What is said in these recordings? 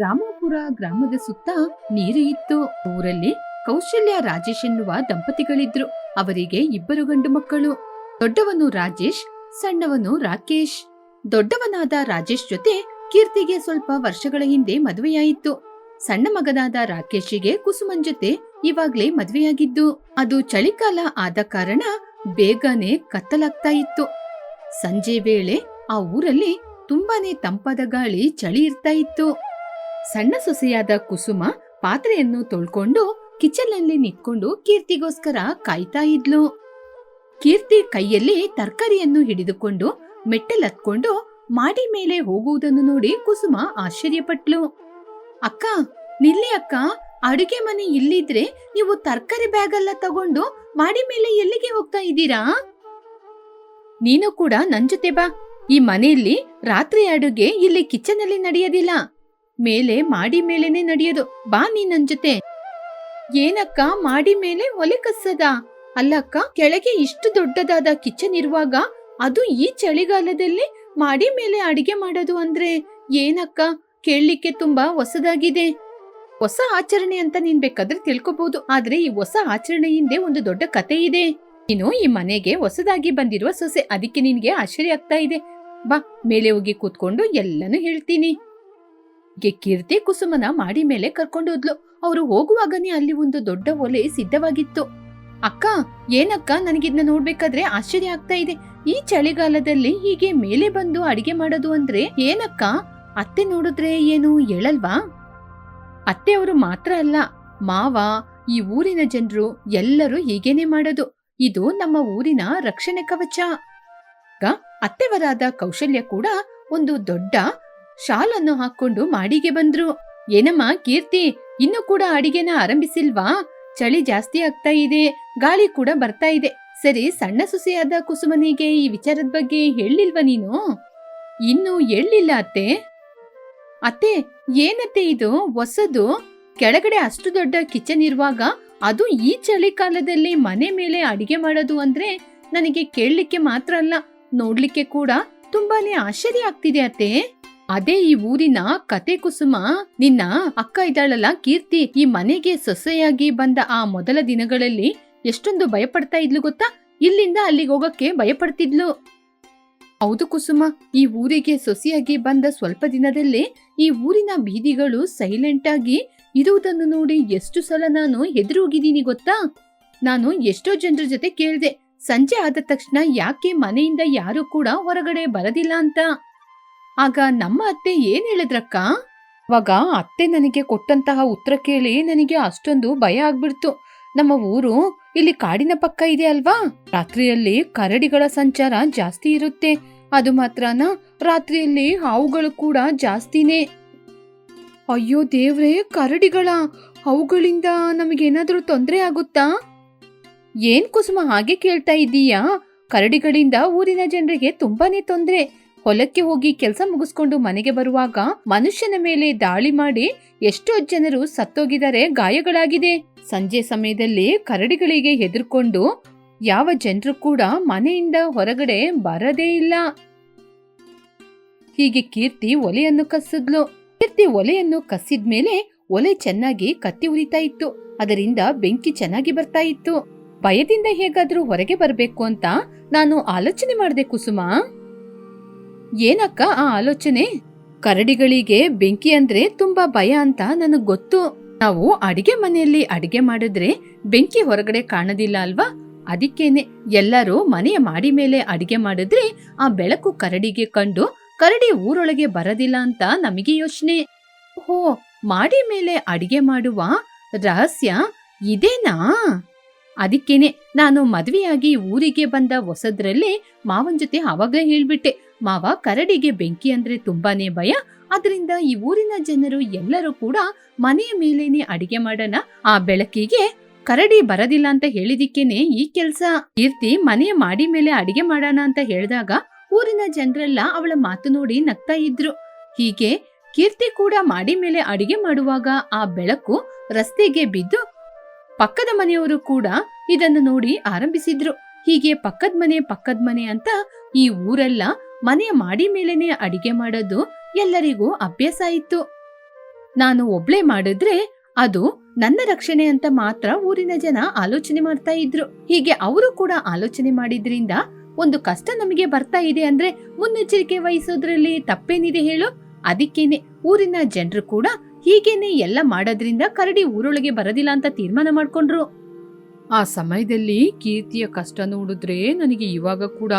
ರಾಮಾಪುರ ಗ್ರಾಮದ ಸುತ್ತ ನೀರು ಇತ್ತು ಊರಲ್ಲಿ ಕೌಶಲ್ಯ ರಾಜೇಶ್ ಎನ್ನುವ ದಂಪತಿಗಳಿದ್ರು. ಅವರಿಗೆ ಇಬ್ಬರು ಗಂಡು ಮಕ್ಕಳು. ದೊಡ್ಡವನು ರಾಜೇಶ್, ಸಣ್ಣವನು ರಾಕೇಶ್. ದೊಡ್ಡವನಾದ ರಾಜೇಶ್ ಜೊತೆ ಕೀರ್ತಿಗೆ ಸ್ವಲ್ಪ ವರ್ಷಗಳ ಹಿಂದೆ ಮದುವೆಯಾಯಿತು. ಸಣ್ಣ ಮಗನಾದ ರಾಕೇಶಿಗೆ ಕುಸುಮನ್ ಜೊತೆ ಇವಾಗ್ಲೇ ಮದುವೆಯಾಗಿದ್ದು, ಅದು ಚಳಿಕಾಲ ಆದ ಕಾರಣ ಬೇಗನೆ ಕತ್ತಲಾಗ್ತಾ ಇತ್ತು. ಸಂಜೆ ವೇಳೆ ಆ ಊರಲ್ಲಿ ತುಂಬಾನೇ ತಂಪಾದ ಗಾಳಿ ಚಳಿ ಇರ್ತಾ ಇತ್ತು. ಸಣ್ಣ ಸೊಸೆಯಾದ ಕುಸುಮ ಪಾತ್ರೆಯನ್ನು ತೊಳ್ಕೊಂಡು ಕಿಚನ್ನಲ್ಲಿ ನಿಂತ್ಕೊಂಡು ಕೀರ್ತಿಗೋಸ್ಕರ ಕಾಯ್ತಾ ಇದ್ಲು. ಕೀರ್ತಿ ಕೈಯಲ್ಲಿ ತರಕಾರಿಯನ್ನು ಹಿಡಿದುಕೊಂಡು ಮೆಟ್ಟಲತ್ಕೊಂಡು ಮಾಡಿ ಮೇಲೆ ಹೋಗುವುದನ್ನು ನೋಡಿ ಕುಸುಮ ಆಶ್ಚರ್ಯಪಟ್ಲು. ಅಕ್ಕ, ನಿಲ್ಲಿ ಅಕ್ಕ, ಅಡುಗೆ ಮನೆ ಇಲ್ಲಿದ್ರೆ ನೀವು ತರಕಾರಿ ಬ್ಯಾಗ್ ಎಲ್ಲ ತಗೊಂಡು ಮಾಡಿ ಮೇಲೆ ಎಲ್ಲಿಗೆ ಹೋಗ್ತಾ ಇದ್ದೀರಾ? ನೀನು ಕೂಡ ನನ್ ಜೊತೆ ಬಾ. ಈ ಮನೆಯಲ್ಲಿ ರಾತ್ರಿ ಅಡುಗೆ ಇಲ್ಲಿ ಕಿಚನ್ ಅಲ್ಲಿ ನಡೆಯೋದಿಲ್ಲ. ಮೇಲೆ ಮಾಡಿ ಮೇಲೆನೆ ನಡೆಯೋದು. ಬಾ ನೀ ನನ್ ಜೊತೆ. ಏನಕ್ಕ ಮಾಡಿ ಮೇಲೆ ಒಲೆ ಕಸದ ಅಲ್ಲಕ್ಕ, ಕೆಳಗೆ ಇಷ್ಟು ದೊಡ್ಡದಾದ ಕಿಚನ್ ಇರುವಾಗ ಅದು ಈ ಚಳಿಗಾಲದಲ್ಲಿ ಮಾಡಿ ಮೇಲೆ ಅಡಿಗೆ ಮಾಡೋದು ಅಂದ್ರೆ ಏನಕ್ಕ? ಕೇಳಲಿಕ್ಕೆ ತುಂಬಾ ಹೊಸದಾಗಿದೆ. ಹೊಸ ಆಚರಣೆ ಅಂತ ನೀನ್ ಬೇಕಾದ್ರೆ ತಿಳ್ಕೊಬಹುದು ಆದ್ರೆ ಈ ಹೊಸ ಆಚರಣೆ ಹಿಂದೆ ಒಂದು ದೊಡ್ಡ ಕತೆ ಇದೆ. ನೀನು ಈ ಮನೆಗೆ ಹೊಸದಾಗಿ ಬಂದಿರುವ ಸೊಸೆ. ಅದಕ್ಕೆ ನಿನ್ಗೆ ಆಶ್ಚರ್ಯ ಆಗ್ತಾ ಇದೆ. ಬಾ, ಮೇಲೆ ಹೋಗಿ ಕೂತ್ಕೊಂಡು ಎಲ್ಲನೂ ಹೇಳ್ತೀನಿ. ಕೀರ್ತಿ ಕುಸುಮನ ಮಾಡಿ ಮೇಲೆ ಕರ್ಕೊಂಡು ಹೋದ್ಲು. ಅವರು ಹೋಗುವಾಗನೇ ಅಲ್ಲಿ ಒಂದು ದೊಡ್ಡ ಒಲೆ ಸಿದ್ಧವಾಗಿತ್ತು. ಅಕ್ಕ, ಏನಕ್ಕ ನನಗಿದ್ನ ನೋಡ್ಬೇಕಾದ್ರೆ ಆಶ್ಚರ್ಯ ಆಗ್ತಾ ಇದೆ. ಈ ಚಳಿಗಾಲದಲ್ಲಿ ಹೀಗೆ ಮೇಲೆ ಬಂದು ಅಡಿಗೆ ಮಾಡೋದು ಅಂದ್ರೆ ಏನಕ್ಕ? ಅತ್ತೆ ನೋಡಿದ್ರೆ ಏನು ಹೇಳಲ್ವಾ? ಅತ್ತೆಯವರು ಮಾತ್ರ ಅಲ್ಲ, ಮಾವ, ಈ ಊರಿನ ಜನರು ಎಲ್ಲರೂ ಹೀಗೇನೆ ಮಾಡೋದು. ಇದು ನಮ್ಮ ಊರಿನ ರಕ್ಷಣೆ ಕವಚ. ಅತ್ತೆವರಾದ ಕೌಶಲ್ಯ ಕೂಡ ಒಂದು ದೊಡ್ಡ ಶಾಲನ್ನು ಹಾಕೊಂಡು ಮಾಡಿಗೆ ಬಂದ್ರು. ಏನಮ್ಮ ಕೀರ್ತಿ, ಇನ್ನು ಕೂಡ ಅಡಿಗೆನ ಆರಂಭಿಸಿಲ್ವಾ? ಚಳಿ ಜಾಸ್ತಿ ಆಗ್ತಾ ಇದೆ, ಗಾಳಿ ಕೂಡ ಬರ್ತಾ ಇದೆ. ಸರಿ, ಸಣ್ಣ ಸುಸಿಯಾದ ಕುಸುಮನಿಗೆ ಈ ವಿಚಾರದ ಬಗ್ಗೆ ಹೇಳಿಲ್ವಾ ನೀನು? ಇನ್ನು ಹೇಳಿಲ್ಲ ಅತ್ತೆ. ಅತ್ತೆ, ಏನತ್ತೆ ಇದು? ಹೊಸದು? ಕೆಳಗಡೆ ಅಷ್ಟು ದೊಡ್ಡ ಕಿಚನ್ ಇರುವಾಗ ಅದು ಈ ಚಳಿಗಾಲದಲ್ಲಿ ಮನೆ ಮೇಲೆ ಅಡಿಗೆ ಮಾಡೋದು ಅಂದ್ರೆ ನನಗೆ ಕೇಳಲಿಕ್ಕೆ ಮಾತ್ರ ಅಲ್ಲ. ನೋಡ್ಲಿಕ್ಕೆ ಕೂಡ ತುಂಬಾನೇ ಆಶ್ಚರ್ಯ ಆಗ್ತಿದೆ ಅತ್ತೆ. ಅದೇ ಈ ಊರಿನ ಕತೆ ಕುಸುಮ, ನಿನ್ನ ಅಕ್ಕ ಇದ್ದಾಳಲ್ಲ ಕೀರ್ತಿ, ಈ ಮನೆಗೆ ಸೊಸೆಯಾಗಿ ಬಂದ ಆ ಮೊದಲ ದಿನಗಳಲ್ಲಿ ಎಷ್ಟೊಂದು ಭಯಪಡ್ತಾ ಇದ್ಲು ಗೊತ್ತಾ? ಇಲ್ಲಿಂದ ಅಲ್ಲಿಗೆ ಹೋಗಕ್ಕೆ ಭಯಪಡ್ತಿದ್ಲು. ಹೌದು ಕುಸುಮ, ಈ ಊರಿಗೆ ಸೊಸೆಯಾಗಿ ಬಂದ ಸ್ವಲ್ಪ ದಿನದಲ್ಲೇ ಈ ಊರಿನ ಬೀದಿಗಳು ಸೈಲೆಂಟ್ ಆಗಿ ಇರುವುದನ್ನು ನೋಡಿ ಎಷ್ಟು ಸಲ ನಾನು ಹೆದರೋಗಿದ್ದೀನಿ ಗೊತ್ತಾ? ನಾನು ಎಷ್ಟೋ ಜನರ ಜೊತೆ ಕೇಳಿದೆ, ಸಂಜೆ ಆದ ತಕ್ಷಣ ಯಾಕೆ ಮನೆಯಿಂದ ಯಾರು ಕೂಡ ಹೊರಗಡೆ ಬರದಿಲ್ಲ ಅಂತ? ಆಗ ನಮ್ಮ ಅತ್ತೆ ಏನ್ ಹೇಳಿದ್ರಕ್ಕ? ಅವಾಗ ಅತ್ತೆ ನನಗೆ ಕೊಟ್ಟಂತಹ ಉತ್ತರ ಕೇಳಿ ನನಗೆ ಅಷ್ಟೊಂದು ಭಯ ಆಗ್ಬಿಡ್ತು. ನಮ್ಮ ಊರು ಇಲ್ಲಿ ಕಾಡಿನ ಪಕ್ಕ ಇದೆ ಅಲ್ವಾ? ರಾತ್ರಿಯಲ್ಲಿ ಕರಡಿಗಳ ಸಂಚಾರ ಜಾಸ್ತಿ ಇರುತ್ತೆ. ಅದು ಮಾತ್ರನ ರಾತ್ರಿಯಲ್ಲಿ ಹಾವುಗಳು ಕೂಡ ಜಾಸ್ತಿನೇ. ಅಯ್ಯೋ ದೇವ್ರೇ, ಕರಡಿಗಳ ಅವುಗಳಿಂದ ನಮಗೇನಾದರೂ ತೊಂದರೆ ಆಗುತ್ತಾ? ಏನ್ ಕುಸುಮ ಹಾಗೆ ಕೇಳ್ತಾ ಇದ್ದೀಯಾ? ಕರಡಿಗಳಿಂದ ಊರಿನ ಜನರಿಗೆ ತುಂಬಾನೇ ತೊಂದ್ರೆ. ಹೊಲಕ್ಕೆ ಹೋಗಿ ಕೆಲಸ ಮುಗಿಸ್ಕೊಂಡು ಮನೆಗೆ ಬರುವಾಗ ಮನುಷ್ಯನ ಮೇಲೆ ದಾಳಿ ಮಾಡಿ ಎಷ್ಟೋ ಜನರು ಸತ್ತೋಗಿದ್ದಾರೆ, ಗಾಯಗಳಾಗಿದೆ. ಸಂಜೆ ಸಮಯದಲ್ಲಿ ಕರಡಿಗಳಿಗೆ ಹೆದರ್ಕೊಂಡು ಯಾವ ಜನರು ಕೂಡ ಮನೆಯಿಂದ ಹೊರಗಡೆ ಬರದೇ ಇಲ್ಲ. ಹೀಗೆ ಕೀರ್ತಿ ಒಲೆಯನ್ನು ಕಸಿದ್ಲು ಕೀರ್ತಿ ಒಲೆಯನ್ನು ಕಸಿದ್ಮೇಲೆ ಒಲೆ ಚೆನ್ನಾಗಿ ಕತ್ತಿ ಉರಿತಾ ಇತ್ತು. ಅದರಿಂದ ಬೆಂಕಿ ಚೆನ್ನಾಗಿ ಬರ್ತಾ ಇತ್ತು. ಭಯದಿಂದ ಹೇಗಾದ್ರೂ ಹೊರಗೆ ಬರಬೇಕು ಅಂತ ನಾನು ಆಲೋಚನೆ ಮಾಡಿದೆ ಕುಸುಮ. ಏನಕ್ಕ ಆ ಆಲೋಚನೆ? ಕರಡಿಗಳಿಗೆ ಬೆಂಕಿ ಅಂದ್ರೆ ತುಂಬಾ ಭಯ ಅಂತ ನನಗ್ ಗೊತ್ತು. ನಾವು ಅಡಿಗೆ ಮನೆಯಲ್ಲಿ ಅಡಿಗೆ ಮಾಡಿದ್ರೆ ಬೆಂಕಿ ಹೊರಗಡೆ ಕಾಣೋದಿಲ್ಲ ಅಲ್ವಾ? ಅದಕ್ಕೇನೆ ಎಲ್ಲರೂ ಮನೆಯ ಮಾಡಿ ಮೇಲೆ ಅಡಿಗೆ ಮಾಡಿದ್ರೆ ಆ ಬೆಳಕು ಕರಡಿಗೆ ಕಂಡು ಕರಡಿ ಊರೊಳಗೆ ಬರದಿಲ್ಲ ಅಂತ ನಮಗೆ ಯೋಚನೆ. ಹೋ ಮಾಡಿ ಮೇಲೆ ಅಡಿಗೆ ಮಾಡುವ ರಹಸ್ಯ ಇದೇನಾ? ಅದಕ್ಕೇನೆ ನಾನು ಮದುವೆಯಾಗಿ ಊರಿಗೆ ಬಂದ ಹೊಸದ್ರಲ್ಲೇ ಮಾವನ್ ಜೊತೆ ಅವಾಗ ಹೇಳ್ಬಿಟ್ಟೆ. ಮಾವ ಕರಡಿಗೆ ಬೆಂಕಿ ಅಂದ್ರೆ ತುಂಬಾನೇ ಭಯ. ಅದರಿಂದ ಈ ಊರಿನ ಜನರು ಎಲ್ಲರೂ ಕೂಡ ಮನೆಯ ಮೇಲೇನೆ ಅಡಿಗೆ ಮಾಡೋಣ. ಆ ಬೆಳಕಿಗೆ ಕರಡಿ ಬರದಿಲ್ಲ ಅಂತ ಹೇಳಿದಿಕ್ಕೇನೆ ಈ ಕೆಲ್ಸ ಕೀರ್ತಿ ಮನೆಯ ಮಾಡಿ ಮೇಲೆ ಅಡಿಗೆ ಮಾಡೋಣ ಅಂತ ಹೇಳಿದಾಗ ಊರಿನ ಜನರೆಲ್ಲ ಅವಳ ಮಾತು ನೋಡಿ ನಗ್ತಾ ಇದ್ರು. ಹೀಗೆ ಕೀರ್ತಿ ಕೂಡ ಮಾಡಿ ಮೇಲೆ ಅಡಿಗೆ ಮಾಡುವಾಗ ಆ ಬೆಳಕು ರಸ್ತೆಗೆ ಬಿದ್ದು ಪಕ್ಕದ ಮನೆಯವರು ಕೂಡ ಇದನ್ನು ನೋಡಿ ಆರಂಭಿಸಿದ್ರು. ಹೀಗೆ ಪಕ್ಕದ ಮನೆ ಪಕ್ಕದ ಮನೆ ಅಂತ ಈ ಊರೆಲ್ಲ ಮನೆ ಮಾಡಿ ಮೇಲೇನೆ ಅಡಿಗೆ ಮಾಡೋದು ಎಲ್ಲರಿಗೂ ಅಭ್ಯಾಸ ಇತ್ತು. ನಾನು ಒಬ್ಳೆ ಮಾಡಿದ್ರೆ ಅದು ನನ್ನ ರಕ್ಷಣೆ ಅಂತ ಮಾತ್ರ ಊರಿನ ಜನ ಆಲೋಚನೆ ಮಾಡ್ತಾ ಇದ್ರು. ಹೀಗೆ ಅವರು ಕೂಡ ಆಲೋಚನೆ ಮಾಡಿದ್ರಿಂದ ಒಂದು ಕಷ್ಟ ನಮಗೆ ಬರ್ತಾ ಇದೆ ಅಂದ್ರೆ ಮುನ್ನೆಚ್ಚರಿಕೆ ವಹಿಸೋದ್ರಲ್ಲಿ ತಪ್ಪೇನಿದೆ ಹೇಳು? ಅದಕ್ಕೇನೆ ಊರಿನ ಜನರು ಕೂಡ ಹೀಗೇನೆ ಎಲ್ಲ ಮಾಡೋದ್ರಿಂದ ಕರಡಿ ಊರೊಳಗೆ ಬರೋದಿಲ್ಲ ಅಂತ ತೀರ್ಮಾನ ಮಾಡ್ಕೊಂಡ್ರು. ಆ ಸಮಯದಲ್ಲಿ ಕೀರ್ತಿಯ ಕಷ್ಟ ನೋಡಿದ್ರೆ ನನಗೆ ಇವಾಗ ಕೂಡ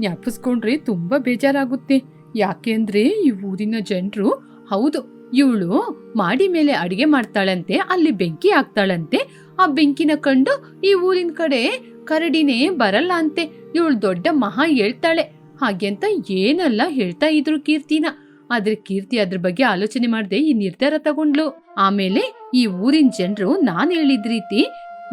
ಜ್ಞಾಪಿಸ್ಕೊಂಡ್ರೆ ತುಂಬಾ ಬೇಜಾರಾಗುತ್ತೆ. ಯಾಕೆಂದ್ರೆ ಈ ಊರಿನ ಜನರು, ಹೌದು, ಇವಳು ಮಾಡಿ ಮೇಲೆ ಅಡಿಗೆ ಮಾಡ್ತಾಳಂತೆ, ಅಲ್ಲಿ ಬೆಂಕಿ ಹಾಕ್ತಾಳಂತೆ. ಆ ಬೆಂಕಿನ ಕಂಡು ಈ ಊರಿನ ಕಡೆ ಕರಡಿನೇ ಬರಲ್ಲ ಅಂತೆ. ಇವಳು ದೊಡ್ಡ ಮಹಾ ಹೇಳ್ತಾಳೆ. ಹಾಗೆ ಅಂತ ಏನಲ್ಲ ಹೇಳ್ತಾ ಇದ್ರು ಕೀರ್ತಿನ. ಆದ್ರೆ ಕೀರ್ತಿ ಅದ್ರ ಬಗ್ಗೆ ಆಲೋಚನೆ ಮಾಡದೆ ಈ ನಿರ್ಧಾರ ತಗೊಂಡ್ಲು ಆಮೇಲೆ ಈ ಊರಿನ ಜನರು ನಾನು ಹೇಳಿದ ರೀತಿ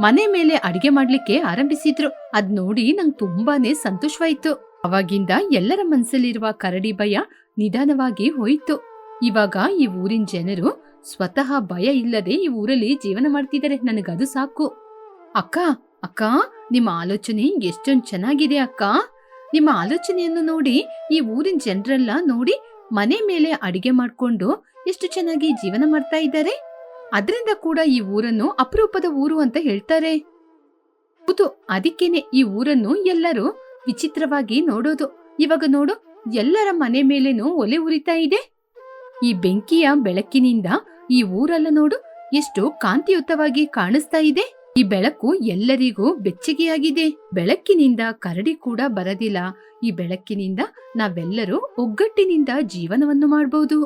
ಮನೆ ಮೇಲೆ ಅಡಿಗೆ ಮಾಡ್ಲಿಕ್ಕೆ ಆರಂಭಿಸಿದ್ರು. ಅದ್ ನೋಡಿ ನಂಗ್ ತುಂಬಾನೇ ಸಂತೋಷವಾಯ್ತು. ಅವಾಗಿಂದ ಎಲ್ಲರ ಮನಸ್ಸಲ್ಲಿರುವ ಕರಡಿ ಭಯ ನಿಧಾನವಾಗಿ ಹೋಯಿತು. ಇವಾಗ ಈ ಊರಿನ ಜನರು ಸ್ವತಃ ಭಯ ಇಲ್ಲದೆ ಈ ಊರಲ್ಲಿ ಜೀವನ ಮಾಡ್ತಿದ್ದಾರೆ ನನಗದು ಸಾಕು. ಅಕ್ಕ ಅಕ್ಕ, ನಿಮ್ಮ ಆಲೋಚನೆ ಎಷ್ಟೊಂದ್ ಚೆನ್ನಾಗಿದೆ ಅಕ್ಕ. ನಿಮ್ಮ ಆಲೋಚನೆಯನ್ನು ನೋಡಿ ಈ ಊರಿನ ಜನರೆಲ್ಲ ನೋಡಿ ಮನೆ ಮೇಲೆ ಅಡಿಗೆ ಮಾಡ್ಕೊಂಡು ಎಷ್ಟು ಚೆನ್ನಾಗಿ ಜೀವನ ಮಾಡ್ತಾ ಇದ್ದಾರೆ. ಅದರಿಂದ ಕೂಡ ಈ ಊರನ್ನು ಅಪರೂಪದ ಊರು ಅಂತ ಹೇಳ್ತಾರೆ. ಹೌದು, ಅದಕ್ಕೇನೆ ಈ ಊರನ್ನು ಎಲ್ಲರೂ ವಿಚಿತ್ರವಾಗಿ ನೋಡೋದು. ಇವಾಗ ನೋಡು, ಎಲ್ಲರ ಮನೆ ಮೇಲೇನೂ ಒಲೆ ಉರಿತಾ ಇದೆ. ಈ ಬೆಂಕಿಯ ಬೆಳಕಿನಿಂದ ಈ ಊರೆಲ್ಲ ನೋಡು, ಎಷ್ಟು ಕಾಂತಿಯುತವಾಗಿ ಕಾಣಿಸ್ತಾ ಇದೆ. ಈ ಬೆಳಕು ಎಲ್ಲರಿಗೂ ಬೆಚ್ಚಗೆಯಾಗಿದೆ. ಬೆಳಕಿನಿಂದ ಕರಡಿ ಕೂಡ ಬರದಿಲ್ಲ. ಈ ಬೆಳಕಿನಿಂದ ನಾವೆಲ್ಲರೂ ಒಗ್ಗಟ್ಟಿನಿಂದ ಜೀವನವನ್ನು ಮಾಡಬಹುದು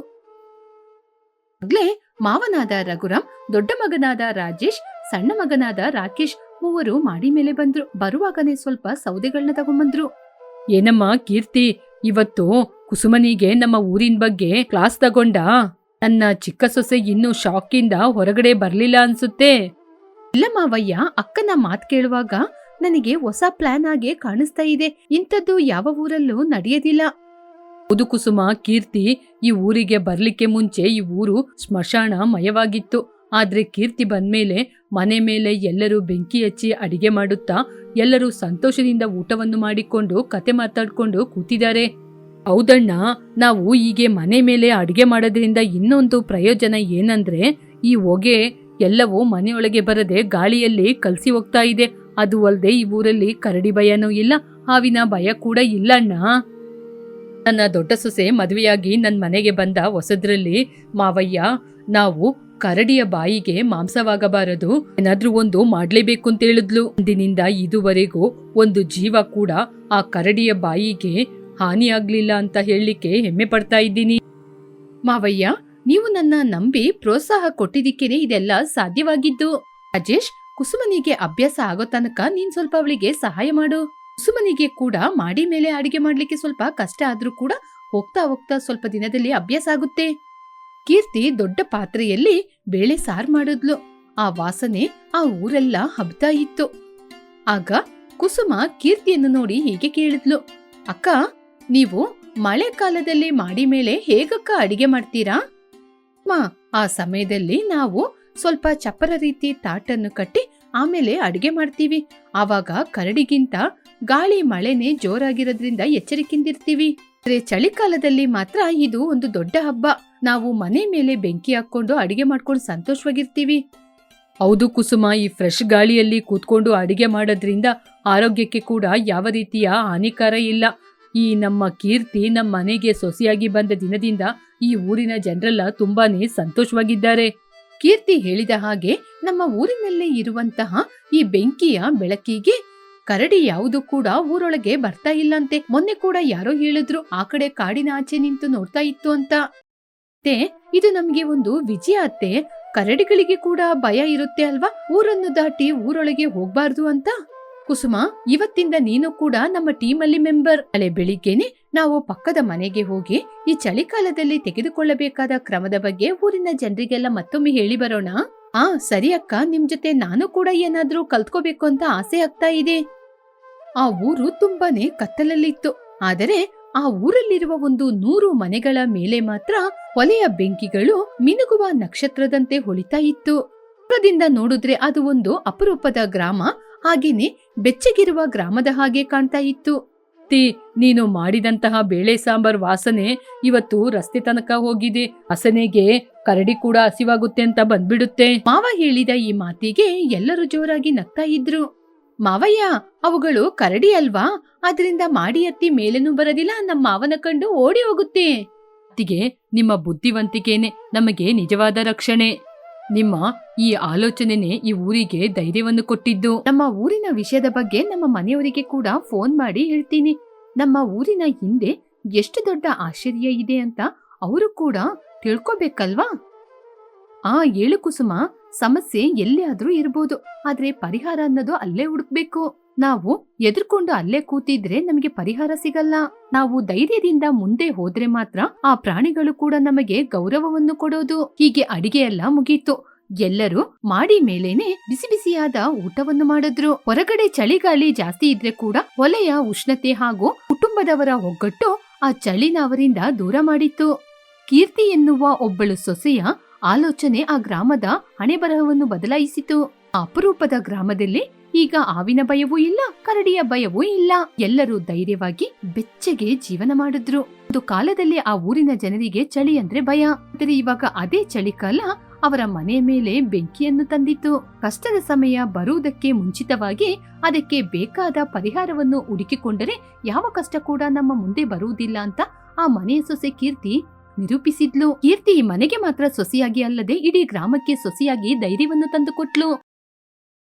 ಮಾವನಾದ ರಘುರಾಮ್ ದೊಡ್ಡ ಮಗನಾದ ರಾಜೇಶ್ ಸಣ್ಣ ಮಗನಾದ ರಾಕೇಶ್ ಮೂವರು ಮಾಡಿ ಮೇಲೆ ಬಂದ್ರು. ಬರುವಾಗನೇ ಸ್ವಲ್ಪ ಸೌದೆಗಳನ್ನ ತಗೊಂಬಂದ್ರು. ಏನಮ್ಮ ಕೀರ್ತಿ ಇವತ್ತು ಕುಸುಮನಿಗೆ ನಮ್ಮ ಊರಿನ ಬಗ್ಗೆ ಕ್ಲಾಸ್ ತಗೊಂಡ. ನನ್ನ ಚಿಕ್ಕ ಸೊಸೆ ಇನ್ನು ಶಾಕಿಂದ ಹೊರಗಡೆ ಬರ್ಲಿಲ್ಲ ಅನ್ಸುತ್ತೆ. ಇಲ್ಲ ಮಾವಯ್ಯ ಅಕ್ಕನ ಮಾತ್ ಕೇಳುವಾಗ ನನಗೆ ಹೊಸ ಪ್ಲಾನ್ ಆಗಿ ಕಾಣಿಸ್ತಾ ಇದೆ. ಇಂಥದ್ದು ಯಾವ ಊರಲ್ಲೂ ನಡೆಯೋದಿಲ್ಲ. ಹೌದು ಕುಸುಮ ಕೀರ್ತಿ ಈ ಊರಿಗೆ ಬರ್ಲಿಕ್ಕೆ ಮುಂಚೆ ಈ ಊರು ಸ್ಮಶಾನ ಮಯವಾಗಿತ್ತು. ಆದ್ರೆ ಕೀರ್ತಿ ಬಂದ್ಮೇಲೆ ಮನೆ ಮೇಲೆ ಎಲ್ಲರೂ ಬೆಂಕಿ ಹಚ್ಚಿ ಅಡಿಗೆ ಮಾಡುತ್ತಾ, ಎಲ್ಲರೂ ಸಂತೋಷದಿಂದ ಊಟವನ್ನು ಮಾಡಿಕೊಂಡು, ಕತೆ ಮಾತಾಡ್ಕೊಂಡು ಕೂತಿದ್ದಾರೆ. ಹೌದಣ್ಣ, ನಾವು ಹೀಗೆ ಮನೆ ಮೇಲೆ ಅಡಿಗೆ ಮಾಡೋದ್ರಿಂದ ಇನ್ನೊಂದು ಪ್ರಯೋಜನ ಏನಂದ್ರೆ, ಈ ಹೊಗೆ ಎಲ್ಲವೂ ಮನೆಯೊಳಗೆ ಬರದೆ ಗಾಳಿಯಲ್ಲಿ ಕಲಸಿ ಹೋಗ್ತಾ ಇದೆ. ಅದು ಅಲ್ಲದೆ ಈ ಊರಲ್ಲಿ ಕರಡಿ ಭಯನೂ ಇಲ್ಲ, ಹಾವಿನ ಭಯ ಕೂಡ ಇಲ್ಲ ಅಣ್ಣ ನನ್ನ ದೊಡ್ಡ ಸೊಸೆ ಮದುವೆಯಾಗಿ ನನ್ನ ಮನೆಗೆ ಬಂದ ಹೊಸದ್ರಲ್ಲಿ, ಮಾವಯ್ಯ, ನಾವು ಕರಡಿಯ ಬಾಯಿಗೆ ಮಾಂಸವಾಗಬಾರದು, ಏನಾದ್ರೂ ಒಂದು ಮಾಡ್ಲೇಬೇಕು ಅಂತ ಹೇಳಿದ್ಲು ಅಂದಿನಿಂದ ಇದುವರೆಗೂ ಒಂದು ಜೀವ ಕೂಡ ಆ ಕರಡಿಯ ಬಾಯಿಗೆ ಹಾನಿಯಾಗ್ಲಿಲ್ಲ ಅಂತ ಹೇಳಲಿಕ್ಕೆ ಹೆಮ್ಮೆ ಪಡ್ತಾ ಇದ್ದೀನಿ. ಮಾವಯ್ಯ, ನೀವು ನನ್ನ ನಂಬಿ ಪ್ರೋತ್ಸಾಹ ಕೊಟ್ಟಿದ್ದಕ್ಕೇನೆ ಇದೆಲ್ಲ ಸಾಧ್ಯವಾಗಿದ್ದು. ರಾಜೇಶ್, ಕುಸುಮನಿಗೆ ಅಭ್ಯಾಸ ಆಗೋ ತನಕ ನೀನ್ ಸ್ವಲ್ಪ ಅವಳಿಗೆ ಸಹಾಯ ಮಾಡು. ಕುಸುಮನಿಗೆ ಕೂಡ ಮಾಡಿ ಮೇಲೆ ಅಡಿಗೆ ಮಾಡ್ಲಿಕ್ಕೆ ಸ್ವಲ್ಪ ಕಷ್ಟ ಆದ್ರೂ ಕೂಡ ಹೋಗ್ತಾ ಹೋಗ್ತಾ ಸ್ವಲ್ಪ ದಿನದಲ್ಲಿ ಅಭ್ಯಾಸ ಆಗುತ್ತೆ. ಕೀರ್ತಿ ದೊಡ್ಡ ಪಾತ್ರೆಯಲ್ಲಿ ಬೇಳೆ ಸಾರ್ ಮಾಡಿದ್ಲು. ಆ ವಾಸನೆ ಆ ಊರೆಲ್ಲ ಹಬ್ತಾ ಇತ್ತು. ಆಗ ಕುಸುಮ ಕೀರ್ತಿಯನ್ನು ನೋಡಿ ಹೀಗೆ ಕೇಳಿದ್ಲು. ಅಕ್ಕ, ನೀವು ಮಳೆಗಾಲದಲ್ಲಿ ಮಾಡಿ ಮೇಲೆ ಹೇಗಕ್ಕ ಅಡಿಗೆ ಮಾಡ್ತೀರಾ? ಮಾ, ಆ ಸಮಯದಲ್ಲಿ ನಾವು ಸ್ವಲ್ಪ ಚಪ್ಪರ ರೀತಿ ತಾಟನ್ನು ಕಟ್ಟಿ ಆಮೇಲೆ ಅಡಿಗೆ ಮಾಡ್ತೀವಿ. ಆವಾಗ ಕರಡಿಗಿಂತ ಗಾಳಿ ಮಳೆನೆ ಜೋರಾಗಿರೋದ್ರಿಂದ ಎಚ್ಚರಿಕೆಯಿಂದಿರ್ತೀವಿ. ಆದ್ರೆ ಚಳಿಗಾಲದಲ್ಲಿ ಮಾತ್ರ ಇದು ಒಂದು ದೊಡ್ಡ ಹಬ್ಬ. ನಾವು ಮನೆ ಮೇಲೆ ಬೆಂಕಿ ಹಾಕೊಂಡು ಅಡಿಗೆ ಮಾಡ್ಕೊಂಡು ಸಂತೋಷವಾಗಿರ್ತೀವಿ. ಹೌದು ಕುಸುಮ, ಈ ಫ್ರೆಶ್ ಗಾಳಿಯಲ್ಲಿ ಕೂತ್ಕೊಂಡು ಅಡಿಗೆ ಮಾಡೋದ್ರಿಂದ ಆರೋಗ್ಯಕ್ಕೆ ಕೂಡ ಯಾವ ರೀತಿಯ ಹಾನಿಕಾರ ಇಲ್ಲ. ಈ ನಮ್ಮ ಕೀರ್ತಿ ನಮ್ಮ ಮನೆಗೆ ಸೊಸೆಯಾಗಿ ಬಂದ ದಿನದಿಂದ ಈ ಊರಿನ ಜನರೆಲ್ಲ ತುಂಬಾನೇ ಸಂತೋಷವಾಗಿದ್ದಾರೆ. ಕೀರ್ತಿ ಹೇಳಿದ ಹಾಗೆ ನಮ್ಮ ಊರಿನಲ್ಲೇ ಇರುವಂತಹ ಈ ಬೆಂಕಿಯ ಬೆಳಕಿಗೆ ಕರಡಿ ಯಾವುದು ಕೂಡ ಊರೊಳಗೆ ಬರ್ತಾ ಇಲ್ಲಂತೆ. ಮೊನ್ನೆ ಕೂಡ ಯಾರೋ ಹೇಳಿದ್ರು, ಆ ಕಡೆ ಕಾಡಿನ ಆಚೆ ನಿಂತು ನೋಡ್ತಾ ಇತ್ತು ಅಂತ. ಇದು ನಮ್ಗೆ ಒಂದು ವಿಜಯ ಅತ್ತೆ. ಕರಡಿಗಳಿಗೆ ಕೂಡ ಭಯ ಇರುತ್ತೆ ಅಲ್ವಾ? ಊರನ್ನು ದಾಟಿ ಊರೊಳಗೆ ಹೋಗ್ಬಾರ್ದು ಅಂತ? ಕುಸುಮ, ಇವತ್ತಿಂದ ನೀನು ಕೂಡ ನಮ್ಮ ಟೀಮಲ್ಲಿ ಮೆಂಬರ್. ಅಲೆ ಬೆಳಿಗ್ಗೆನೆ ನಾವು ಪಕ್ಕದ ಮನೆಗೆ ಹೋಗಿ ಈ ಚಳಿಗಾಲದಲ್ಲಿ ತೆಗೆದುಕೊಳ್ಳಬೇಕಾದ ಕ್ರಮದ ಬಗ್ಗೆ ಊರಿನ ಜನರಿಗೆಲ್ಲ ಮತ್ತೊಮ್ಮೆ ಹೇಳಿ ಬರೋಣ. ಆ, ಸರಿ ಅಕ್ಕ, ನಿಮ್ ಜೊತೆ ನಾನು ಕೂಡ ಏನಾದ್ರೂ ಕಲ್ತ್ಕೋಬೇಕು ಅಂತ ಆಸೆ ಆಗ್ತಾ ಇದೆ. ಆ ಊರು ತುಂಬಾನೇ ಕತ್ತಲಲ್ಲಿತ್ತು. ಆದರೆ ಆ ಊರಲ್ಲಿರುವ ಒಂದು ನೂರು ಮನೆಗಳ ಮೇಲೆ ಮಾತ್ರ ಒಲೆಯ ಬೆಂಕಿಗಳು ಮಿನುಗುವ ನಕ್ಷತ್ರದಂತೆ ಹೊಳಿತಾ ಇತ್ತು. ದೂರದಿಂದ ನೋಡಿದ್ರೆ ಅದು ಒಂದು ಅಪರೂಪದ ಗ್ರಾಮ, ಹಾಗೇನೆ ಬೆಚ್ಚಗಿರುವ ಗ್ರಾಮದ ಹಾಗೆ ಕಾಣ್ತಾ ಇತ್ತು. ಕೀರ್ತಿ ನೀನು ಮಾಡಿದಂತಹ ಬೇಳೆ ಸಾಂಬಾರ್ ವಾಸನೆ ಇವತ್ತು ರಸ್ತೆ ತನಕ ಹೋಗಿದೆ. ಹಸನೆಗೆ ಕರಡಿ ಕೂಡ ಹಸಿವಾಗುತ್ತೆ ಅಂತ ಬಂದ್ಬಿಡುತ್ತೆ. ಮಾವ ಹೇಳಿದ ಈ ಮಾತಿಗೆ ಎಲ್ಲರೂ ಜೋರಾಗಿ ನಗ್ತಾ ಇದ್ರು. ಮಾವಯ್ಯ, ಅವುಗಳು ಕರಡಿ ಅಲ್ವಾ? ಅದರಿಂದ ಮಾಡಿ ಅತ್ತಿ ಮೇಲೇನೂ ಬರದಿಲ್ಲ ನಮ್ಮ ಮಾವನ ಕಂಡು ಓಡಿ ಹೋಗುತ್ತೆ. ಅತ್ತಿಗೆ, ನಿಮ್ಮ ಬುದ್ಧಿವಂತಿಕೆನೆ ನಮಗೆ ನಿಜವಾದ ರಕ್ಷಣೆ. ನಿಮ್ಮ ಈ ಆಲೋಚನೆನೇ ಈ ಊರಿಗೆ ಧೈರ್ಯವನ್ನು ಕೊಟ್ಟಿದ್ದು. ನಮ್ಮ ಊರಿನ ವಿಷಯದ ಬಗ್ಗೆ ನಮ್ಮ ಮನೆಯವರಿಗೆ ಕೂಡ ಫೋನ್ ಮಾಡಿ ಹೇಳ್ತೀನಿ. ನಮ್ಮ ಊರಿನ ಹಿಂದೆ ಎಷ್ಟು ದೊಡ್ಡ ಆಶ್ಚರ್ಯ ಇದೆ ಅಂತ ಅವರು ಕೂಡ ತಿಳ್ಕೊಬೇಕಲ್ವಾ? ಆ ಏಳು ಕುಸುಮ ಸಮಸ್ಯೆ ಎಲ್ಲಿ ಆದ್ರೂ ಇರ್ಬೋದು. ಆದ್ರೆ ಪರಿಹಾರ ಅನ್ನೋದು ಅಲ್ಲೇ ಹುಡುಕ್ಬೇಕು. ನಾವು ಎದುರ್ಕೊಂಡು ಅಲ್ಲೇ ಕೂತಿದ್ರೆ ನಮಗೆ ಪರಿಹಾರ ಸಿಗಲ್ಲ. ನಾವು ಧೈರ್ಯದಿಂದ ಮುಂದೆ ಹೋದ್ರೆ ಮಾತ್ರ ಆ ಪ್ರಾಣಿಗಳು ಕೂಡ ನಮಗೆ ಗೌರವವನ್ನು ಕೊಡೋದು. ಹೀಗೆ ಅಡಿಗೆ ಎಲ್ಲ ಮುಗೀತು. ಎಲ್ಲರೂ ಮಾಡಿ ಮೇಲೇನೆ ಬಿಸಿ ಬಿಸಿಯಾದ ಊಟವನ್ನು ಮಾಡಿದ್ರು. ಹೊರಗಡೆ ಚಳಿಗಾಳಿ ಜಾಸ್ತಿ ಇದ್ರೆ ಕೂಡ ಒಲೆಯ ಉಷ್ಣತೆ ಹಾಗೂ ಕುಟುಂಬದವರ ಒಗ್ಗಟ್ಟು ಆ ಚಳಿನ ಅವರಿಂದ ದೂರ ಮಾಡಿತ್ತು. ಕೀರ್ತಿ ಎನ್ನುವ ಒಬ್ಬಳು ಸೊಸೆಯ ಆಲೋಚನೆ ಆ ಗ್ರಾಮದ ಹಣೆಬರಹವನ್ನು ಬದಲಾಯಿಸಿತು. ಅಪರೂಪದ ಗ್ರಾಮದಲ್ಲಿ ಈಗ ಆವಿನ ಭಯವೂ ಇಲ್ಲ, ಕರಡಿಯ ಭಯವೂ ಇಲ್ಲ. ಎಲ್ಲರೂ ಧೈರ್ಯವಾಗಿ ಬೆಚ್ಚಗೆ ಜೀವನ ಮಾಡಿದ್ರು. ಒಂದು ಕಾಲದಲ್ಲಿ ಆ ಊರಿನ ಜನರಿಗೆ ಚಳಿ ಅಂದ್ರೆ ಭಯ. ಆದರೆ ಇವಾಗ ಅದೇ ಚಳಿಕಾಲ ಅವರ ಮನೆ ಮೇಲೆ ಬೆಂಕಿಯನ್ನು ತಂದಿತ್ತು. ಕಷ್ಟದ ಸಮಯ ಬರುವುದಕ್ಕೆ ಮುಂಚಿತವಾಗಿ ಅದಕ್ಕೆ ಬೇಕಾದ ಪರಿಹಾರವನ್ನು ಹುಡುಕಿಕೊಂಡರೆ ಯಾವ ಕಷ್ಟ ಕೂಡ ನಮ್ಮ ಮುಂದೆ ಬರುವುದಿಲ್ಲ ಅಂತ ಆ ಮನೆಯ ಸೊಸೆ ಕೀರ್ತಿ ನಿರೂಪಿಸಿದ್ಲು. ಕೀರ್ತಿ ಮನೆಗೆ ಮಾತ್ರ ಸೊಸೆಯಾಗಿ ಅಲ್ಲದೆ ಇಡೀ ಗ್ರಾಮಕ್ಕೆ ಸೊಸೆಯಾಗಿ ಧೈರ್ಯವನ್ನು ತಂದುಕೊಟ್ಲು.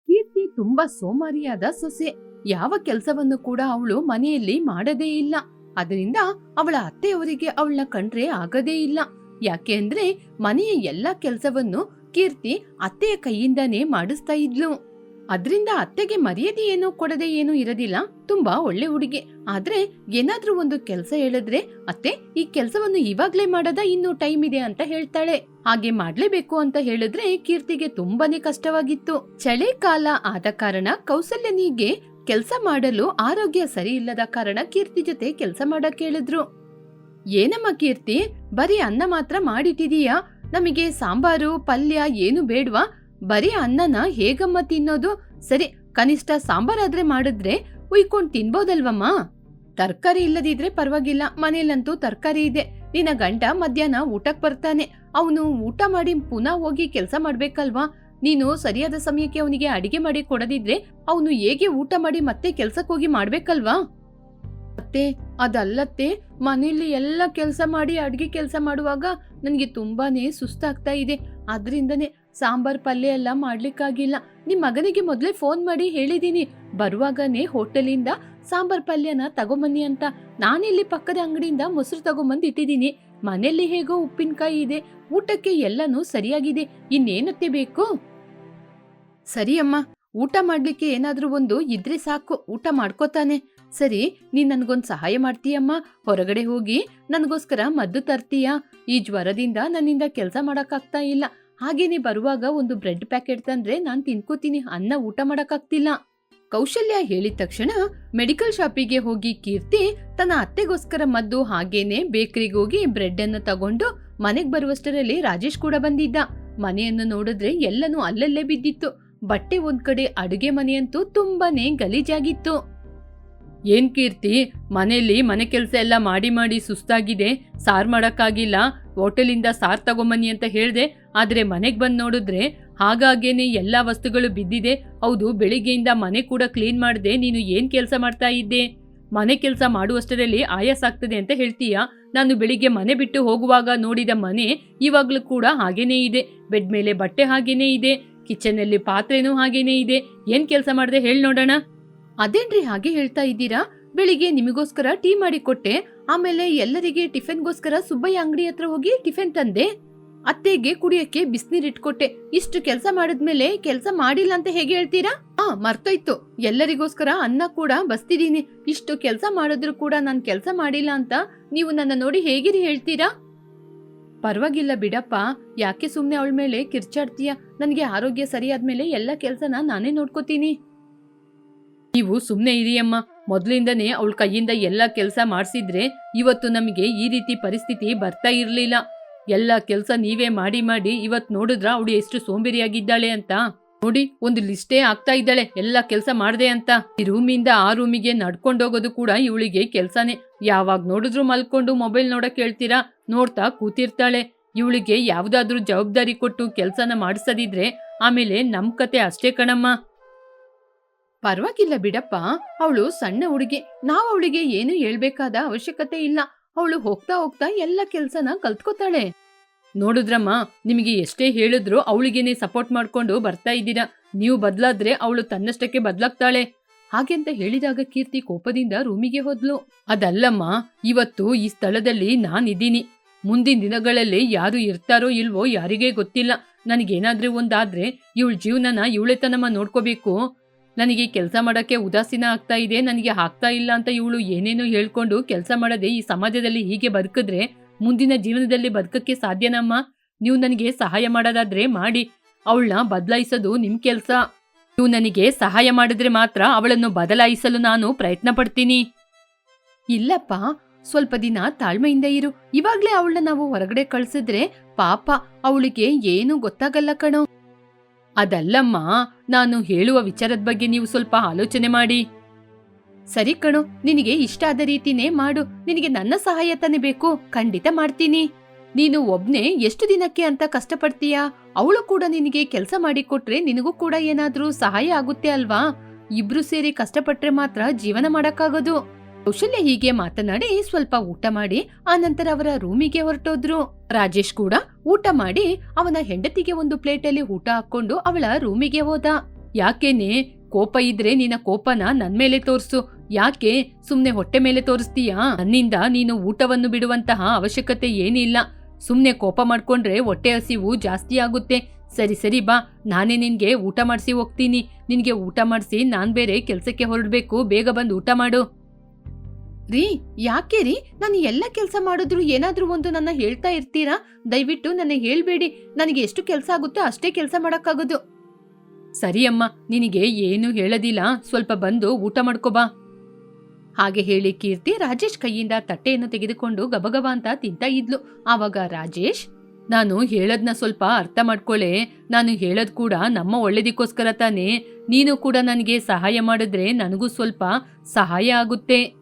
ಕೀರ್ತಿ ತುಂಬಾ ಸೋಮಾರಿಯಾದ ಸೊಸೆ. ಯಾವ ಕೆಲಸವನ್ನು ಕೂಡ ಅವಳು ಮನೆಯಲ್ಲಿ ಮಾಡದೇ ಇಲ್ಲ. ಅದರಿಂದ ಅವಳ ಅತ್ತೆಯವರಿಗೆ ಅವಳನ್ನ ಕಂಡ್ರೆ ಆಗದೇ ಇಲ್ಲ. ಯಾಕೆ ಅಂದ್ರೆ ಮನೆಯ ಎಲ್ಲಾ ಕೆಲಸವನ್ನು ಕೀರ್ತಿ ಅತ್ತೆಯ ಕೈಯಿಂದಾನೇ ಮಾಡಿಸ್ತಾ ಇದ್ಲು. ಅದ್ರಿಂದ ಅತ್ತೆಗೆ ಮರ್ಯಾದೆ ಏನು ಕೊಡದೆ ಏನು ಇರದಿಲ್ಲ. ತುಂಬಾ ಒಳ್ಳೆ ಹುಡುಗಿ. ಆದ್ರೆ ಏನಾದ್ರೂ ಒಂದು ಕೆಲಸ ಹೇಳಿದ್ರೆ ಅತ್ತೆ, ಈ ಕೆಲಸವನ್ನು ಇವಾಗ್ಲೇ ಮಾಡದ ಇನ್ನು ಟೈಮ್ ಇದೆ ಅಂತ ಹೇಳ್ತಾಳೆ. ಹಾಗೆ ಮಾಡ್ಲೇಬೇಕು ಅಂತ ಹೇಳಿದ್ರೆ ಕೀರ್ತಿಗೆ ತುಂಬಾನೇ ಕಷ್ಟವಾಗಿತ್ತು. ಚಳಿಗಾಲ ಆದ ಕಾರಣ ಕೌಸಲ್ಯನಿಗೆ ಕೆಲಸ ಮಾಡಲು ಆರೋಗ್ಯ ಸರಿ ಇಲ್ಲದ ಕಾರಣ ಕೀರ್ತಿ ಜೊತೆ ಕೆಲಸ ಮಾಡಕ್ ಹೇಳಿದ್ರು. ಏನಮ್ಮ ಕೀರ್ತಿ, ಬರೀ ಅನ್ನ ಮಾತ್ರ ಮಾಡಿಟ್ಟಿದೀಯಾ? ನಮಗೆ ಸಾಂಬಾರು, ಪಲ್ಯ ಏನು ಬೇಡ್ವಾ? ಬರೀ ಅನ್ನನ ಹೇಗಮ್ಮ ತಿನ್ನೋದು? ಸರಿ, ಕನಿಷ್ಠ ಸಾಂಬಾರಾದ್ರೆ ಮಾಡಿದ್ರೆ ಉಯ್ಕೊಂಡು ತಿನ್ಬೋದಲ್ವಮ್ಮ? ತರಕಾರಿ ಇಲ್ಲದಿದ್ರೆ ಪರವಾಗಿಲ್ಲ ಮನೇಲಂತೂ ತರಕಾರಿ ಇದೆ. ನಿನ್ನ ಗಂಡ ಮಧ್ಯಾಹ್ನ ಊಟಕ್ಕೆ ಬರ್ತಾನೆ. ಅವನು ಊಟ ಮಾಡಿ ಪುನಃ ಹೋಗಿ ಕೆಲಸ ಮಾಡ್ಬೇಕಲ್ವಾ? ನೀನು ಸರಿಯಾದ ಸಮಯಕ್ಕೆ ಅವನಿಗೆ ಅಡಿಗೆ ಮಾಡಿ ಕೊಡದಿದ್ರೆ ಅವನು ಹೇಗೆ ಊಟ ಮಾಡಿ ಮತ್ತೆ ಕೆಲ್ಸಕ್ಕೆ ಹೋಗಿ ಮಾಡ್ಬೇಕಲ್ವಾ? ಅತ್ತೆ, ಅದಲ್ಲತ್ತೆ, ಮನೆಯಲ್ಲಿ ಎಲ್ಲ ಕೆಲಸ ಮಾಡಿ ಅಡ್ಗೆ ಕೆಲಸ ಮಾಡುವಾಗ ನನಗೆ ತುಂಬಾನೇ ಸುಸ್ತಾಗ್ತಾ ಇದೆ. ಅದರಿಂದನೇ ಸಾಂಬಾರ್ ಪಲ್ಯ ಎಲ್ಲ ಮಾಡ್ಲಿಕ್ಕಾಗಿಲ್ಲ. ನಿಮ್ ಮಗನಿಗೆ ಮೊದಲೇ ಫೋನ್ ಮಾಡಿ ಹೇಳಿದೀನಿ. ಬರುವಾಗನೇ ಹೋಟೆಲಿಂದ ಸಾಂಬಾರ್ ಪಲ್ಯನ ತಗೊಂಬನ್ನಿ ಅಂತ. ನಾನಿಲ್ಲಿ ಪಕ್ಕದ ಅಂಗಡಿಯಿಂದ ಮೊಸರು ತಗೊಂಬಂದು ಇಟ್ಟಿದ್ದೀನಿ ಮನೆಯಲ್ಲಿ ಹೇಗೋ ಉಪ್ಪಿನಕಾಯಿ ಇದೆ. ಊಟಕ್ಕೆ ಎಲ್ಲನೂ ಸರಿಯಾಗಿದೆ. ಇನ್ನೇನತ್ತೆ ಬೇಕು? ಸರಿ ಅಮ್ಮ ಊಟ ಮಾಡ್ಲಿಕ್ಕೆ ಏನಾದ್ರೂ ಒಂದು ಇದ್ರೆ ಸಾಕು. ಊಟ ಮಾಡ್ಕೋತಾನೆ. ಸರಿ, ನೀನ್ ನನ್ಗೊಂದ್ ಸಹಾಯ ಮಾಡ್ತೀಯಮ್ಮ. ಹೊರಗಡೆ ಹೋಗಿ ನನಗೋಸ್ಕರ ಮದ್ದು ತರ್ತೀಯಾ? ಈ ಜ್ವರದಿಂದ ನನ್ನಿಂದ ಕೆಲಸ ಮಾಡೋಕ್ಕಾಗ್ತಾ ಇಲ್ಲ. ಹಾಗೇನೆ ಬರುವಾಗ ಒಂದು ಬ್ರೆಡ್ ಪ್ಯಾಕೆಟ್ ತಂದ್ರೆ ನಾನು ತಿನ್ಕೋತೀನಿ, ಅನ್ನ ಊಟ ಮಾಡಕ್ಕಾಗ್ತಿಲ್ಲ. ಕೌಶಲ್ಯ ಹೇಳಿದ ತಕ್ಷಣ ಮೆಡಿಕಲ್ ಶಾಪಿಗೆ ಹೋಗಿ ಕೀರ್ತಿ ತನ್ನ ಅತ್ತೆಗೋಸ್ಕರ ಮದ್ದು ಹಾಗೇನೆ ಬೇಕರಿಗೆ ಹೋಗಿ ಬ್ರೆಡ್ ಅನ್ನು ತಗೊಂಡು ಮನೆಗೆ ಬರುವಷ್ಟರಲ್ಲಿ ರಾಜೇಶ್ ಕೂಡ ಬಂದಿದ್ದ. ಮನೆಯನ್ನು ನೋಡಿದ್ರೆ ಎಲ್ಲನೂ ಅಲ್ಲಲ್ಲೇ ಬಿದ್ದಿತ್ತು. ಬಟ್ಟೆ ಒಂದ್ ಕಡೆ ಅಡುಗೆ ಮನೆಯಂತೂ ತುಂಬಾನೇ ಗಲೀಜಾಗಿತ್ತು. ಏನ್ ಕೀರ್ತಿ, ಮನೆಯಲ್ಲಿ ಮನೆ ಕೆಲಸ ಎಲ್ಲ ಮಾಡಿ ಮಾಡಿ ಸುಸ್ತಾಗಿದೆ, ಸಾರ್ ಮಾಡಕ್ಕಾಗಿಲ್ಲ ಹೋಟೆಲಿಂದ ಸಾರ್ ತಗೊಂಬನ್ನಿ ಅಂತ ಹೇಳಿದೆ, ಆದರೆ ಮನೆಗೆ ಬಂದು ನೋಡಿದ್ರೆ ಹಾಗಾಗೇನೆ ಎಲ್ಲಾ ವಸ್ತುಗಳು ಬಿದ್ದಿದೆ, ಹೌದು, ಬೆಳಿಗ್ಗೆಯಿಂದ ಮನೆ ಕೂಡ ಕ್ಲೀನ್ ಮಾಡಿದೆ, ನೀನು ಏನು ಕೆಲಸ ಮಾಡ್ತಾ ಇದ್ದೆ? ಮನೆ ಕೆಲಸ ಮಾಡುವಷ್ಟರಲ್ಲಿ ಆಯಾಸ ಆಗ್ತದೆ ಅಂತ ಹೇಳ್ತೀಯಾ? ನಾನು ಬೆಳಿಗ್ಗೆ ಮನೆ ಬಿಟ್ಟು ಹೋಗುವಾಗ ನೋಡಿದ ಮನೆ ಇವಾಗ್ಲೂ ಕೂಡ ಹಾಗೇನೇ ಇದೆ, ಬೆಡ್ ಮೇಲೆ ಬಟ್ಟೆ ಹಾಗೇನೇ ಇದೆ ಕಿಚನಲ್ಲಿ ಪಾತ್ರೆನೂ ಹಾಗೇನೇ ಇದೆ, ಏನು ಕೆಲಸ ಮಾಡಿದೆ ಹೇಳಿ ನೋಡೋಣ. ಅದೇನ್ರಿ ಹಾಗೆ ಹೇಳ್ತಾ ಇದ್ದೀರಾ? ಬೆಳಿಗ್ಗೆ ನಿಮಗೋಸ್ಕರ ಟೀ ಮಾಡಿ ಕೊಟ್ಟೆ. ಆಮೇಲೆ ಎಲ್ಲರಿಗೆ ಟಿಫಿನ್ಗೋಸ್ಕರ ಸುಬ್ಬಯ್ಯ ಅಂಗಡಿ ಹತ್ರ ಹೋಗಿ ಟಿಫಿನ್ ತಂದೆ. ಅತ್ತೆಗೆ ಕುಡಿಯಕ್ಕೆ ಬಿಸಿನೀರ್ ಇಟ್ಕೊಟ್ಟೆ. ಇಷ್ಟು ಕೆಲಸ ಮಾಡಿದ್ಮೇಲೆ ಕೆಲಸ ಮಾಡಿಲ್ಲ ಅಂತ ಹೇಗೆ ಹೇಳ್ತೀರಾ? ಆ, ಮರ್ತೋಯ್ತು. ಎಲ್ಲರಿಗೋಸ್ಕರ ಅನ್ನ ಕೂಡ ಬಸ್ತಿದೀನಿ ಇಷ್ಟು ಕೆಲಸ ಮಾಡಿದ್ರು ಕೂಡ ನಾನು ಕೆಲಸ ಮಾಡಿಲ್ಲ ಅಂತ ನೀವು ನನ್ನ ನೋಡಿ ಹೇಗಿರಿ ಹೇಳ್ತೀರಾ? ಪರವಾಗಿಲ್ಲ ಬಿಡಪ್ಪ. ಯಾಕೆ ಸುಮ್ಮನೆ ಅವಳ ಮೇಲೆ ಕಿರ್ಚಾಡ್ತೀಯ? ನನಗೆ ಆರೋಗ್ಯ ಸರಿಯಾದ್ಮೇಲೆ ಎಲ್ಲ ಕೆಲಸನ ನಾನೇ ನೋಡ್ಕೋತೀನಿ. ನೀವು ಸುಮ್ನೆ ಇರಿಯಮ್ಮ ಮೊದ್ಲಿಂದನೇ ಅವಳ ಕೈಯಿಂದ ಎಲ್ಲ ಕೆಲಸ ಮಾಡಿಸಿದ್ರೆ ಇವತ್ತು ನಮಗೆ ಈ ರೀತಿ ಪರಿಸ್ಥಿತಿ ಬರ್ತಾ ಇರಲಿಲ್ಲ. ಎಲ್ಲ ಕೆಲಸ ನೀವೇ ಮಾಡಿ ಮಾಡಿ ಇವತ್ತು ನೋಡಿದ್ರ ಅವಳು ಎಷ್ಟು ಸೋಂಬೇರಿಯಾಗಿದ್ದಾಳೆ ಅಂತ. ನೋಡಿ, ಒಂದು ಲಿಸ್ಟೇ ಆಗ್ತಾ ಇದ್ದಾಳೆ, ಎಲ್ಲ ಕೆಲಸ ಮಾಡ್ದೆ ಅಂತ. ಈ ರೂಮಿಂದ ಆ ರೂಮಿಗೆ ನಡ್ಕೊಂಡೋಗೋದು ಕೂಡ ಇವಳಿಗೆ ಕೆಲಸನೇ. ಯಾವಾಗ ನೋಡಿದ್ರು ಮಲ್ಕೊಂಡು ಮೊಬೈಲ್ ನೋಡಕ್ ಹೇಳ್ತೀರಾ? ನೋಡ್ತಾ ಕೂತಿರ್ತಾಳೆ. ಇವಳಿಗೆ ಯಾವುದಾದ್ರೂ ಜವಾಬ್ದಾರಿ ಕೊಟ್ಟು ಕೆಲಸನ ಮಾಡಿಸದಿದ್ರೆ ಆಮೇಲೆ ನಮ್ ಕತೆ ಅಷ್ಟೇ ಕಣಮ್ಮ. ಪರವಾಗಿಲ್ಲ ಬಿಡಪ್ಪ. ಅವಳು ಸಣ್ಣ ಹುಡುಗಿ. ನಾವ್ ಅವಳಿಗೆ ಏನು ಹೇಳ್ಬೇಕಾದ ಅವಶ್ಯಕತೆ ಇಲ್ಲ. ಅವಳು ಹೋಗ್ತಾ ಹೋಗ್ತಾ ಎಲ್ಲ ಕೆಲ್ಸನ ಕಲ್ತ್ಕೋತಾಳೆ. ನೋಡುದ್ರಮ್ಮ, ನಿಮಗೆ ಎಷ್ಟೇ ಹೇಳಿದ್ರು ಅವಳಿಗೇನೆ ಸಪೋರ್ಟ್ ಮಾಡ್ಕೊಂಡು ಬರ್ತಾ ಇದ್ದೀರಾ. ನೀವು ಬದ್ಲಾದ್ರೆ ಅವಳು ತನ್ನಷ್ಟಕ್ಕೆ ಬದ್ಲಾಗ್ತಾಳೆ. ಹಾಗೆಂತ ಹೇಳಿದಾಗ ಕೀರ್ತಿ ಕೋಪದಿಂದ ರೂಮಿಗೆ ಹೋದ್ಲು. ಅದಲ್ಲಮ್ಮ, ಇವತ್ತು ಈ ಸ್ಥಳದಲ್ಲಿ ನಾನಿದ್ದೀನಿ. ಮುಂದಿನ ದಿನಗಳಲ್ಲಿ ಯಾರು ಇರ್ತಾರೋ ಇಲ್ವೋ ಯಾರಿಗೇ ಗೊತ್ತಿಲ್ಲ. ನನಗೇನಾದ್ರೂ ಒಂದಾದ್ರೆ ಇವಳ ಜೀವನನ ಇವಳೆತನಮ್ಮ ನೋಡ್ಕೋಬೇಕು. ನನಗೆ ಕೆಲಸ ಮಾಡಕ್ಕೆ ಉದಾಸೀನ ಆಗ್ತಾ ಇದೆ, ನನಗೆ ಆಗ್ತಾ ಇಲ್ಲ ಅಂತ ಇವಳು ಏನೇನೋ ಹೇಳ್ಕೊಂಡು ಕೆಲಸ ಮಾಡದೆ ಈ ಸಮಾಜದಲ್ಲಿ ಹೀಗೆ ಬದುಕಿದ್ರೆ ಮುಂದಿನ ಜೀವನದಲ್ಲಿ ಬದುಕಕ್ಕೆ ಸಾಧ್ಯನಮ್ಮ? ನೀವು ನನಗೆ ಸಹಾಯ ಮಾಡೋದಾದ್ರೆ ಮಾಡಿ. ಅವಳನ್ನ ಬದಲಾಯಿಸೋದು ನಿಮ್ ಕೆಲಸ. ನೀವು ನನಗೆ ಸಹಾಯ ಮಾಡಿದ್ರೆ ಮಾತ್ರ ಅವಳನ್ನು ಬದಲಾಯಿಸಲು ನಾನು ಪ್ರಯತ್ನ ಪಡ್ತೀನಿ. ಇಲ್ಲಪ್ಪ, ಸ್ವಲ್ಪ ದಿನ ತಾಳ್ಮೆಯಿಂದ ಇರು. ಇವಾಗ್ಲೇ ಅವಳನ್ನ ನಾವು ಹೊರಗಡೆ ಕಳ್ಸಿದ್ರೆ ಪಾಪ, ಅವಳಿಗೆ ಏನು ಗೊತ್ತಾಗಲ್ಲ ಕಣೋ. ಅದಲ್ಲಮ್ಮ, ನಾನು ಹೇಳುವ ವಿಚಾರದ ಬಗ್ಗೆ ನೀವು ಸ್ವಲ್ಪ ಆಲೋಚನೆ ಮಾಡಿ. ಸರಿ ಕಣು, ನಿನಗೆ ಇಷ್ಟ ಆದ ರೀತಿನೇ ಮಾಡು. ನಿನಗೆ ನನ್ನ ಸಹಾಯ ತಾನೇ ಬೇಕು. ಖಂಡಿತ ಮಾಡ್ತೀನಿ. ನೀನು ಒಬ್ನೇ ಎಷ್ಟು ದಿನಕ್ಕೆ ಅಂತ ಕಷ್ಟಪಡ್ತೀಯಾ? ಅವಳು ಕೂಡ ನಿನಗೆ ಕೆಲಸ ಮಾಡಿಕೊಟ್ರೆ ನಿನಗೂ ಕೂಡ ಏನಾದ್ರೂ ಸಹಾಯ ಆಗುತ್ತೆ ಅಲ್ವಾ? ಇಬ್ರು ಸೇರಿ ಕಷ್ಟಪಟ್ರೆ ಮಾತ್ರ ಜೀವನ ಮಾಡಕ್ಕಾಗೋದು. ಕೌಶಲ್ಯ ಹೀಗೆ ಮಾತನಾಡಿ ಸ್ವಲ್ಪ ಊಟ ಮಾಡಿ, ಆನಂತರ ಅವರ ರೂಮಿಗೆ ಹೊರಟೋದ್ರು. ರಾಜೇಶ್ ಕೂಡ ಊಟ ಮಾಡಿ ಅವನ ಹೆಂಡತಿಗೆ ಒಂದು ಪ್ಲೇಟಲ್ಲಿ ಊಟ ಹಾಕೊಂಡು ಅವಳ ರೂಮಿಗೆ ಹೋದ. ಯಾಕೇನೆ? ಕೋಪ ಇದ್ರೆ ನಿನ್ನ ಕೋಪನ ನನ್ ಮೇಲೆ ತೋರಿಸು. ಯಾಕೆ? ಸುಮ್ನೆ ಹೊಟ್ಟೆ ಮೇಲೆ ತೋರಿಸ್ತೀಯಾ? ನನ್ನಿಂದ ನೀನು ಊಟವನ್ನು ಬಿಡುವಂತಹ ಅವಶ್ಯಕತೆ ಏನಿಲ್ಲ. ಸುಮ್ನೆ ಕೋಪ ಮಾಡ್ಕೊಂಡ್ರೆ ಹೊಟ್ಟೆ ಹಸಿವು ಜಾಸ್ತಿ ಆಗುತ್ತೆ. ಸರಿ ಸರಿ ಬಾ. ನಾನೇ ನಿನ್ಗೆ ಊಟ ಮಾಡಿಸಿ ಹೋಗ್ತೀನಿ. ನಿನ್ಗೆ ಊಟ ಮಾಡಿಸಿ ನಾನ್ ಬೇರೆ ಕೆಲ್ಸಕ್ಕೆ ಹೊರಡ್ಬೇಕು. ಬೇಗ ಬಂದು ಊಟ ಮಾಡು. ರೀ, ಯಾಕೆ ರೀ? ನಾನು ಎಲ್ಲ ಕೆಲಸ ಮಾಡಿದ್ರು ಏನಾದ್ರೂ ಒಂದು ನನ್ನ ಹೇಳ್ತಾ ಇರ್ತೀರಾ? ದಯವಿಟ್ಟು ನನಗೆ ಹೇಳ್ಬೇಡಿ. ನನಗೆ ಎಷ್ಟು ಕೆಲಸ ಆಗುತ್ತೋ ಅಷ್ಟೇ ಕೆಲಸ ಮಾಡೋಕ್ಕಾಗೋದು. ಸರಿ ಅಮ್ಮ, ನಿನಗೆ ಏನು ಹೇಳದಿಲ್ಲ. ಸ್ವಲ್ಪ ಬಂದು ಊಟ ಮಾಡ್ಕೋಬಾ ಹಾಗೆ ಹೇಳಿ ಕೀರ್ತಿ ರಾಜೇಶ್ ಕೈಯಿಂದ ತಟ್ಟೆಯನ್ನು ತೆಗೆದುಕೊಂಡು ಗಬಗಬ ಅಂತ ತಿಂತ ಇದ್ಲು. ಆವಾಗ ರಾಜೇಶ್, ನಾನು ಹೇಳದ್ನ ಸ್ವಲ್ಪ ಅರ್ಥ ಮಾಡ್ಕೊಳ್ಳೆ ನಾನು ಹೇಳದ್ ಕೂಡ ನಮ್ಮ ಒಳ್ಳೇದಕ್ಕೋಸ್ಕರ ತಾನೇ. ನೀನು ಕೂಡ ನನಗೆ ಸಹಾಯ ಮಾಡಿದ್ರೆ ನನಗೂ ಸ್ವಲ್ಪ ಸಹಾಯ ಆಗುತ್ತೆ.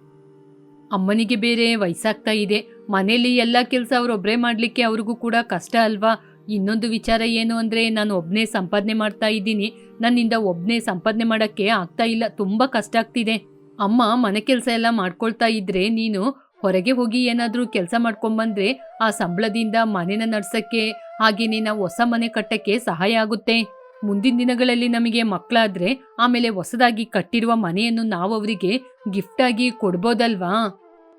ಅಮ್ಮನಿಗೆ ಬೇರೆ ವಯಸ್ಸಾಗ್ತಾ ಇದೆ. ಮನೇಲಿ ಎಲ್ಲ ಕೆಲಸ ಅವರೊಬ್ಬರೇ ಮಾಡಲಿಕ್ಕೆ ಅವ್ರಿಗೂ ಕೂಡ ಕಷ್ಟ ಅಲ್ವಾ? ಇನ್ನೊಂದು ವಿಚಾರ ಏನು ಅಂದರೆ ನಾನು ಒಬ್ಬನೇ ಸಂಪಾದನೆ ಮಾಡ್ತಾ ಇದ್ದೀನಿ. ನನ್ನಿಂದ ಒಬ್ಬನೇ ಸಂಪಾದನೆ ಮಾಡೋಕ್ಕೆ ಆಗ್ತಾ ಇಲ್ಲ. ತುಂಬ ಕಷ್ಟ ಆಗ್ತಿದೆ. ಅಮ್ಮ ಮನೆ ಕೆಲಸ ಎಲ್ಲ ಮಾಡ್ಕೊಳ್ತಾ ಇದ್ರೆ ನೀನು ಹೊರಗೆ ಹೋಗಿ ಏನಾದರೂ ಕೆಲಸ ಮಾಡ್ಕೊಂಡ್ಬಂದ್ರೆ ಆ ಸಂಬಳದಿಂದ ಮನೆನ ನಡ್ಸೋಕ್ಕೆ, ಹಾಗೇನೆ ನಾವು ಹೊಸ ಮನೆ ಕಟ್ಟಕ್ಕೆ ಸಹಾಯ ಆಗುತ್ತೆ. ಮುಂದಿನ ದಿನಗಳಲ್ಲಿ ನಮಗೆ ಮಕ್ಕಳಾದ್ರೆ ಆಮೇಲೆ ಹೊಸದಾಗಿ ಕಟ್ಟಿರುವ ಮನೆಯನ್ನು ನಾವು ಅವರಿಗೆ ಗಿಫ್ಟಾಗಿ ಕೊಡ್ಬೋದಲ್ವಾ?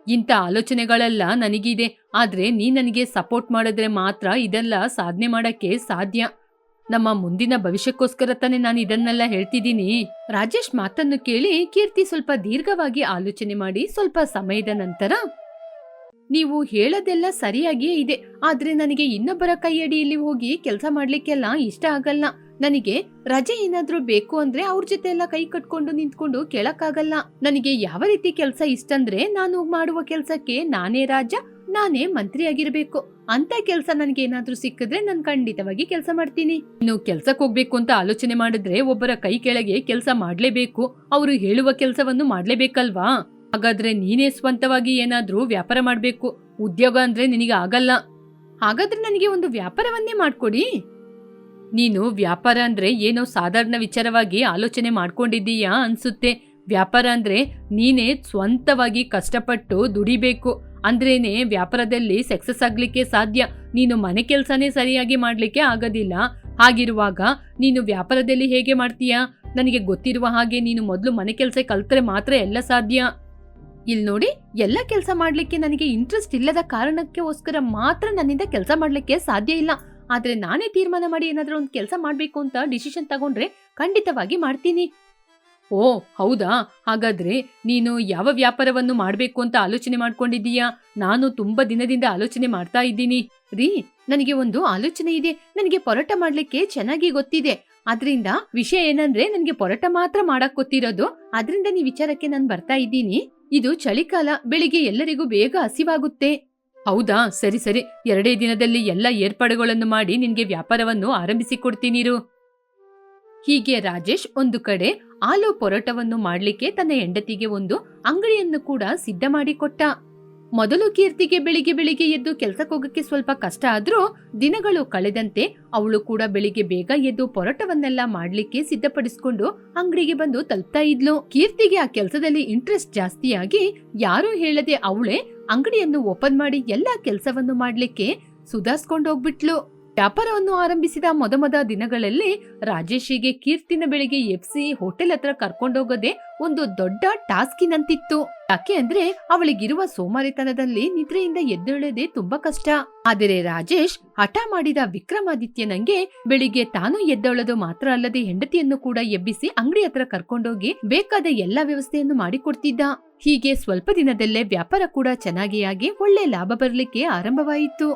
ಇಂಥ ಆಲೋಚನೆಗಳೆಲ್ಲ ನನಗಿದೆ. ಆದರೆ ನೀ ನನಗೆ ಸಪೋರ್ಟ್ ಮಾಡಿದ್ರೆ ಮಾತ್ರ ಇದೆಲ್ಲ ಸಾಧನೆ ಮಾಡೋಕ್ಕೆ ಸಾಧ್ಯ. ನಮ್ಮ ಮುಂದಿನ ಭವಿಷ್ಯಕ್ಕೋಸ್ಕರ ತಾನೇ ನಾನು ಇದನ್ನೆಲ್ಲ ಹೇಳ್ತಿದ್ದೀನಿ. ರಾಜೇಶ್ ಮಾತನ್ನು ಕೇಳಿ ಕೀರ್ತಿ ಸ್ವಲ್ಪ ದೀರ್ಘವಾಗಿ ಆಲೋಚನೆ ಮಾಡಿ ಸ್ವಲ್ಪ ಸಮಯದ ನಂತರ, ನೀವು ಹೇಳೋದೆಲ್ಲ ಸರಿಯಾಗಿಯೇ ಇದೆ. ಆದರೆ ನನಗೆ ಇನ್ನೊಬ್ಬರ ಕೈಯಡಿಯಲ್ಲಿ ಹೋಗಿ ಕೆಲಸ ಮಾಡಲಿಕ್ಕೆಲ್ಲ ಇಷ್ಟ ಆಗಲ್ಲ. ನನಗೆ ರಜೆ ಏನಾದ್ರೂ ಬೇಕು ಅಂದ್ರೆ ಅವ್ರ ಜೊತೆ ಎಲ್ಲ ಕೈ ಕಟ್ಕೊಂಡು ನಿಂತ್ಕೊಂಡು ಕೇಳಕ್ಕಾಗಲ್ಲ. ನನಗೆ ಯಾವ ರೀತಿ ಕೆಲಸ ಇಷ್ಟಂದ್ರೆ ನಾನು ಮಾಡುವ ಕೆಲಸಕ್ಕೆ ನಾನೇ ರಾಜ, ನಾನೇ ಮಂತ್ರಿ ಆಗಿರ್ಬೇಕು. ಅಂತ ಕೆಲಸ ನನಗೆ ಏನಾದ್ರೂ ಸಿಕ್ಕಿದ್ರೆ ನಾನು ಖಂಡಿತವಾಗಿ ಕೆಲಸ ಮಾಡ್ತೀನಿ. ಇನ್ನು ಕೆಲ್ಸಕ್ಕೆ ಹೋಗ್ಬೇಕು ಅಂತ ಆಲೋಚನೆ ಮಾಡಿದ್ರೆ ಒಬ್ಬರ ಕೈ ಕೆಳಗೆ ಕೆಲಸ ಮಾಡ್ಲೇಬೇಕು. ಅವರು ಹೇಳುವ ಕೆಲಸವನ್ನು ಮಾಡ್ಲೇಬೇಕಲ್ವಾ? ಹಾಗಾದ್ರೆ ನೀನೇ ಸ್ವಂತವಾಗಿ ಏನಾದ್ರೂ ವ್ಯಾಪಾರ ಮಾಡ್ಬೇಕು. ಉದ್ಯೋಗ ಅಂದ್ರೆ ನಿನಗೆ ಆಗಲ್ಲ. ಹಾಗಾದ್ರೆ ನನಗೆ ಒಂದು ವ್ಯಾಪಾರವನ್ನೇ ಮಾಡ್ಕೊಡಿ. ನೀನು ವ್ಯಾಪಾರ ಅಂದ್ರೆ ಏನೋ ಸಾಧಾರಣ ವಿಚಾರವಾಗಿ ಆಲೋಚನೆ ಮಾಡ್ಕೊಂಡಿದ್ದೀಯಾ ಅನ್ಸುತ್ತೆ. ವ್ಯಾಪಾರ ಅಂದ್ರೆ ನೀನೇ ಸ್ವಂತವಾಗಿ ಕಷ್ಟಪಟ್ಟು ದುಡಿಬೇಕು. ಅಂದ್ರೇನೆ ವ್ಯಾಪಾರದಲ್ಲಿ ಸಕ್ಸಸ್ ಆಗ್ಲಿಕ್ಕೆ ಸಾಧ್ಯ. ನೀನು ಮನೆ ಕೆಲಸನೇ ಸರಿಯಾಗಿ ಮಾಡ್ಲಿಕ್ಕೆ ಆಗೋದಿಲ್ಲ. ಹಾಗಿರುವಾಗ ನೀನು ವ್ಯಾಪಾರದಲ್ಲಿ ಹೇಗೆ ಮಾಡ್ತೀಯಾ? ನನಗೆ ಗೊತ್ತಿರುವ ಹಾಗೆ ನೀನು ಮೊದಲು ಮನೆ ಕೆಲಸ ಕಲ್ತ್ರೆ ಮಾತ್ರ ಎಲ್ಲ ಸಾಧ್ಯ. ಇಲ್ಲಿ ನೋಡಿ, ಎಲ್ಲ ಕೆಲಸ ಮಾಡ್ಲಿಕ್ಕೆ ನನಗೆ ಇಂಟ್ರೆಸ್ಟ್ ಇಲ್ಲದ ಕಾರಣಕ್ಕೋಸ್ಕರ ಮಾತ್ರ ನನ್ನಿಂದ ಕೆಲಸ ಮಾಡ್ಲಿಕ್ಕೆ ಸಾಧ್ಯ ಇಲ್ಲ. ಆದ್ರೆ ನಾನೇ ತೀರ್ಮಾನ ಮಾಡಿ ಏನಾದ್ರೂ ಒಂದು ಕೆಲಸ ಮಾಡ್ಬೇಕು ಅಂತ ಡಿಸಿಷನ್ ತಗೊಂಡ್ರೆ ಖಂಡಿತವಾಗಿ ಮಾಡ್ತೀನಿ. ಓ, ಹೌದಾ? ಹಾಗಾದ್ರೆ ನೀನು ಯಾವ ವ್ಯಾಪಾರವನ್ನು ಮಾಡ್ಬೇಕು ಅಂತ ಆಲೋಚನೆ ಮಾಡ್ಕೊಂಡಿದ್ದೀಯಾ? ನಾನು ತುಂಬಾ ದಿನದಿಂದ ಆಲೋಚನೆ ಮಾಡ್ತಾ ಇದ್ದೀನಿ. ರೀ, ನನಗೆ ಒಂದು ಆಲೋಚನೆ ಇದೆ. ನನಗೆ ಪರೋಟ ಮಾಡ್ಲಿಕ್ಕೆ ಚೆನ್ನಾಗಿ ಗೊತ್ತಿದೆ. ಅದ್ರಿಂದ ವಿಷಯ ಏನಂದ್ರೆ ನನಗೆ ಪರೋಟ ಮಾತ್ರ ಮಾಡಕ್ ಗೊತ್ತಿರೋದು. ಅದ್ರಿಂದ ನೀ ವಿಚಾರಕ್ಕೆ ನಾನು ಬರ್ತಾ ಇದ್ದೀನಿ. ಇದು ಚಳಿಕಾಲ, ಬೆಳಿಗ್ಗೆ ಎಲ್ಲರಿಗೂ ಬೇಗ ಹಸಿವಾಗುತ್ತೆ. ಹೌದಾ? ಸರಿ ಸರಿ. ಎರಡೇ ದಿನದಲ್ಲಿ ಎಲ್ಲ ಏರ್ಪಾಡುಗಳನ್ನು ಮಾಡಿ ನಿನ್ಗೆ ವ್ಯಾಪಾರವನ್ನು ಆರಂಭಿಸಿ ಕೊಡ್ತೀನಿರು. ಹೀಗೆ ರಾಜೇಶ್ ಒಂದು ಕಡೆ ಆಲೂ ಪೊರೋಟವನ್ನು ಮಾಡಲಿಕ್ಕೆ ತನ್ನ ಹೆಂಡತಿಗೆ ಒಂದು ಅಂಗಡಿಯನ್ನು ಕೂಡ ಸಿದ್ಧ ಮಾಡಿಕೊಟ್ಟ ಮೊದಲು ಕೀರ್ತಿಗೆ ಬೆಳಿಗ್ಗೆ ಬೆಳಿಗ್ಗೆ ಎದ್ದು ಕೆಲ್ಸಕ್ಕೆ ಹೋಗಕ್ಕೆ ಸ್ವಲ್ಪ ಕಷ್ಟ ಆದ್ರೂ ದಿನಗಳು ಕಳೆದಂತೆ ಅವಳು ಕೂಡ ಬೆಳಿಗ್ಗೆ ಬೇಗ ಎದ್ದು ಪೊರಟವನ್ನೆಲ್ಲ ಮಾಡ್ಲಿಕ್ಕೆ ಸಿದ್ಧಪಡಿಸಿಕೊಂಡು ಅಂಗಡಿಗೆ ಬಂದು ತಲುಪ್ತಾ ಇದ್ಲು. ಕೀರ್ತಿಗೆ ಆ ಕೆಲಸದಲ್ಲಿ ಇಂಟ್ರೆಸ್ಟ್ ಜಾಸ್ತಿಯಾಗಿ ಯಾರೂ ಹೇಳದೆ ಅವಳೇ ಅಂಗಡಿಯನ್ನು ಓಪನ್ ಮಾಡಿ ಎಲ್ಲಾ ಕೆಲಸವನ್ನು ಮಾಡ್ಲಿಕ್ಕೆ ಸುಧಾರಿಸ್ಕೊಂಡು ಹೋಗ್ಬಿಟ್ಲು. ವ್ಯಾಪಾರವನ್ನು ಆರಂಭಿಸಿದ ಮೊದಮೊದ ದಿನಗಳಲ್ಲಿ ರಾಜೇಶಿಗೆ ಕೀರ್ತಿನ ಬೆಳಿಗ್ಗೆ ಎಫ್ಸಿ ಹೋಟೆಲ್ ಹತ್ರ ಕರ್ಕೊಂಡೋಗೋದೇ ಒಂದು ದೊಡ್ಡ ಟಾಸ್ಕಿನಂತಿತ್ತು. ಯಾಕೆ ಅಂದ್ರೆ ಅವಳಿಗಿರುವ ಸೋಮಾರಿತನದಲ್ಲಿ ನಿದ್ರೆಯಿಂದ ಎದ್ದೇಳೋದೇ ತುಂಬಾ ಕಷ್ಟ. ಆದರೆ ರಾಜೇಶ್ ಹಠ ಮಾಡಿದ ವಿಕ್ರಮಾದಿತ್ಯನಂಗೆ ಬೆಳಿಗ್ಗೆ ತಾನು ಎದ್ದೇಳೋದು ಮಾತ್ರ ಅಲ್ಲದೆ ಹೆಂಡತಿಯನ್ನು ಕೂಡ ಎಬ್ಬಿಸಿ ಅಂಗಡಿ ಹತ್ರ ಕರ್ಕೊಂಡೋಗಿ ಬೇಕಾದ ಎಲ್ಲಾ ವ್ಯವಸ್ಥೆಯನ್ನು ಮಾಡಿಕೊಡ್ತಿದ್ದ. ಹೀಗೆ ಸ್ವಲ್ಪ ದಿನದಲ್ಲೇ ವ್ಯಾಪಾರ ಕೂಡ ಚೆನ್ನಾಗಿ ಆಗಿ ಒಳ್ಳೆ ಲಾಭ ಬರಲಿಕ್ಕೆ ಆರಂಭವಾಯಿತು.